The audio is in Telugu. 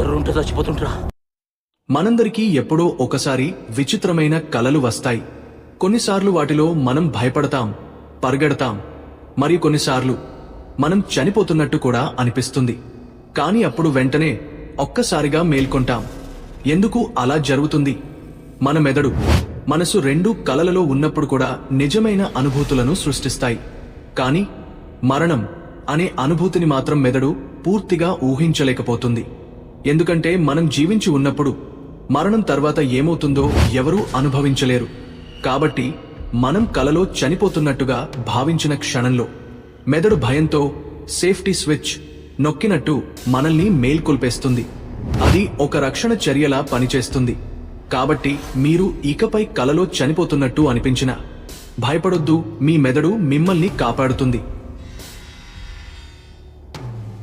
ఎట్లా చచ్చిపోతుంటరా మనందరికీ ఎప్పుడో ఒకసారి విచిత్రమైన కలలు వస్తాయి. కొన్నిసార్లు వాటిలో మనం భయపడతాం పరిగెడతాం. మరి కొన్నిసార్లు మనం చనిపోతున్నట్టు కూడా అనిపిస్తుంది. కాని అప్పుడు వెంటనే ఒక్కసారిగా మేల్కొంటాం. ఎందుకు అలా జరుగుతుంది? మన మెదడు మనసు రెండు కలలలో ఉన్నప్పుడు కూడా నిజమైన అనుభూతులను సృష్టిస్తాయి. కాని మరణం అనే అనుభూతిని మాత్రం మెదడు పూర్తిగా ఊహించలేకపోతుంది. ఎందుకంటే మనం జీవించి ఉన్నప్పుడు మరణం తర్వాత ఏమవుతుందో ఎవరూ అనుభవించలేరు. కాబట్టి మనం కలలో చనిపోతున్నట్టుగా భావించిన క్షణంలో మెదడు భయంతో సేఫ్టీ స్విచ్ నొక్కినట్టు మనల్ని మేల్కొల్పేస్తుంది. అది ఒక రక్షణ చర్యలా పనిచేస్తుంది. కాబట్టి మీరు ఇకపై కలలో చనిపోతున్నట్టు అనిపించిన భయపడొద్దు మీ మెదడు మిమ్మల్ని కాపాడుతుంది.